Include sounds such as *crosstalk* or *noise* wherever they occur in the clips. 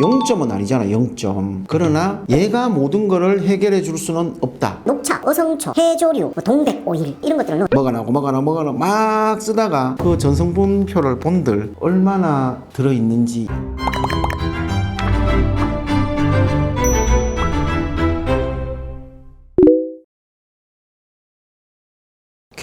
0점은 아니잖아 0점. 그러나 얘가 모든 거를 해결해 줄 수는 없다. 녹차, 어성초, 해조류, 뭐 동백 오일 이런 것들은 뭐가 나고 뭐가 나고 뭐가 나고 막 쓰다가 그 전성분표를 본들 얼마나 들어있는지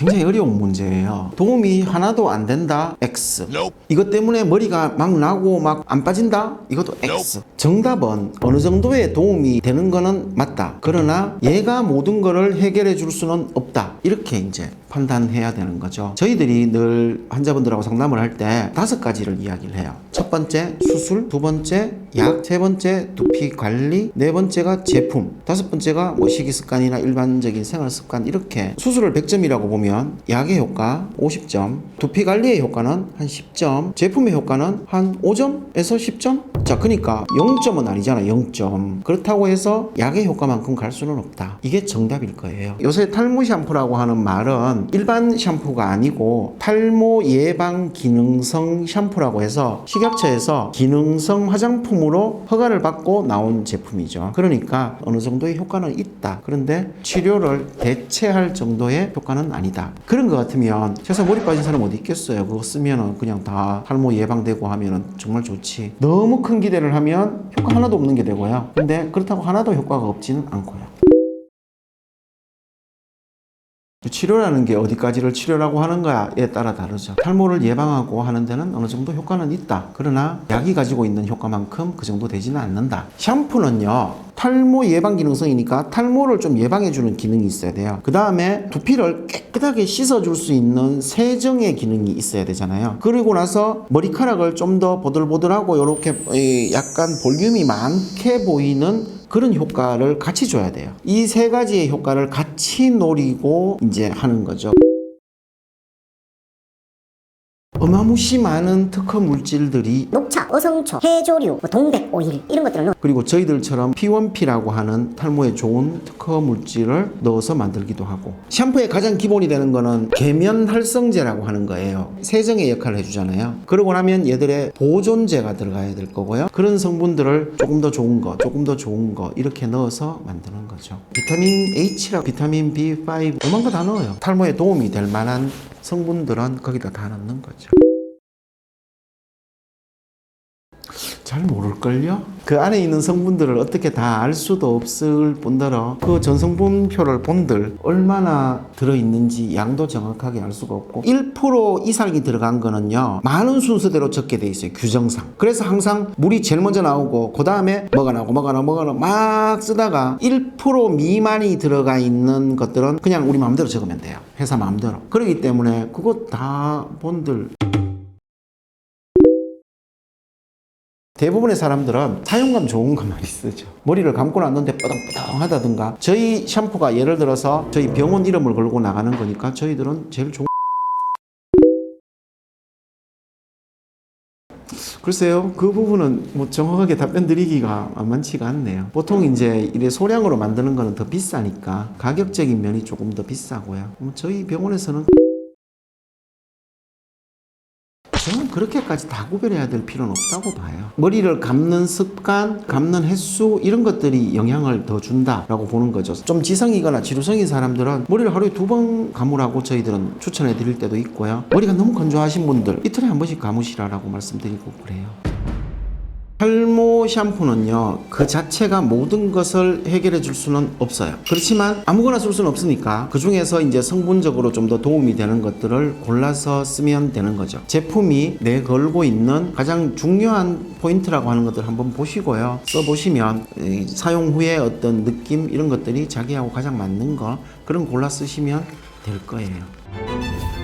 굉장히 어려운 문제예요. 도움이 하나도 안 된다. X. 이것 때문에 머리가 막 나고 막 안 빠진다. 이것도 X. 정답은 어느 정도의 도움이 되는 거는 맞다. 그러나 얘가 모든 거를 해결해 줄 수는 없다. 이렇게 이제 판단해야 되는 거죠. 저희들이 늘 환자분들하고 상담을 할 때 다섯 가지를 이야기를 해요. 첫 번째 수술, 두 번째 약, 세 번째 두피 관리, 네 번째가 제품, 다섯 번째가 뭐 식이 습관이나 일반적인 생활 습관 이렇게 수술을 100점이라고 보면 약의 효과 50점, 두피 관리의 효과는 한 10점, 제품의 효과는 한 5점에서 10점. 자, 그러니까 0점은 아니잖아. 0점. 그렇다고 해서 약의 효과만큼 갈 수는 없다. 이게 정답일 거예요. 요새 탈모 샴푸라고 하는 말은 일반 샴푸가 아니고 탈모 예방 기능성 샴푸라고 해서 식약처에서 기능성 화장품으로 허가를 받고 나온 제품이죠. 그러니까 어느 정도의 효과는 있다. 그런데 치료를 대체할 정도의 효과는 아니다. 그런 것 같으면 세상 머리 빠진 사람 어디 있겠어요. 그거 쓰면은 그냥 다 탈모 예방되고 하면은 정말 좋지. 너무 큰 기대를 하면 효과 하나도 없는 게 되고요. 근데 그렇다고 하나도 효과가 없지는 않고요. 치료라는 게 어디까지를 치료라고 하는가에 따라 다르죠. 탈모를 예방하고 하는 데는 어느 정도 효과는 있다. 그러나 약이 가지고 있는 효과만큼 그 정도 되지는 않는다. 샴푸는요. 탈모 예방 기능성이니까 탈모를 좀 예방해주는 기능이 있어야 돼요. 그 다음에 두피를 깨끗하게 씻어줄 수 있는 세정의 기능이 있어야 되잖아요. 그리고 나서 머리카락을 좀 더 보들보들하고 이렇게 약간 볼륨이 많게 보이는 그런 효과를 같이 줘야 돼요. 이 세 가지의 효과를 같이 노리고 이제 하는 거죠. 어마무시 많은 특허 물질들이 녹차, 어성초, 해조류, 뭐 동백 오일 이런 것들은 그리고 저희들처럼 P1P라고 하는 탈모에 좋은 특허 물질을 넣어서 만들기도 하고 샴푸의 가장 기본이 되는 거는 계면 활성제라고 하는 거예요. 세정의 역할을 해주잖아요. 그러고 나면 얘들의 보존제가 들어가야 될 거고요. 그런 성분들을 조금 더 좋은 거, 조금 더 좋은 거 이렇게 넣어서 만드는 거죠. 비타민 H라 비타민 B5 오만 거 다 넣어요. 탈모에 도움이 될 만한 성분들은 거기다 다 넣는 거죠. 잘 모를걸요? 그 안에 있는 성분들을 어떻게 다 알 수도 없을 뿐더러 그 전성분표를 본들 얼마나 들어있는지 양도 정확하게 알 수가 없고 1% 이상이 들어간 거는요 많은 순서대로 적게 돼 있어요 규정상. 그래서 항상 물이 제일 먼저 나오고 그 다음에 뭐가 나오고 뭐가 나오고 뭐가 나오고 막 쓰다가 1% 미만이 들어가 있는 것들은 그냥 우리 마음대로 적으면 돼요. 회사 마음대로. 그렇기 때문에 그거 다 본들 대부분의 사람들은 사용감 좋은 것만 *laughs* 쓰죠. 머리를 감고 났는데 뻐덩뻐덩하다든가 저희 샴푸가 예를 들어서 저희 병원 이름을 걸고 나가는 거니까 저희들은 제일 좋은 글쎄요, 그 부분은 뭐 정확하게 답변 드리기가 만만치가 않네요. 보통 이제 이래 소량으로 만드는 거는 더 비싸니까 가격적인 면이 조금 더 비싸고요. 뭐 저희 병원에서는 저는 그렇게까지 다 구별해야 될 필요는 없다고 봐요. 머리를 감는 습관, 감는 횟수 이런 것들이 영향을 더 준다라고 보는 거죠. 좀 지성이거나 지루성인 사람들은 머리를 하루에 두 번 감으라고 저희들은 추천해 드릴 때도 있고요. 머리가 너무 건조하신 분들 이틀에 한 번씩 감으시라라고 말씀드리고 그래요. 탈모 샴푸는요 그 자체가 모든 것을 해결해 줄 수는 없어요. 그렇지만 아무거나 쓸 수는 없으니까 그 중에서 이제 성분적으로 좀 더 도움이 되는 것들을 골라서 쓰면 되는 거죠. 제품이 내 걸고 있는 가장 중요한 포인트라고 하는 것들 한번 보시고요. 써보시면 이 사용 후에 어떤 느낌 이런 것들이 자기하고 가장 맞는 거 그런 골라 쓰시면 될 거예요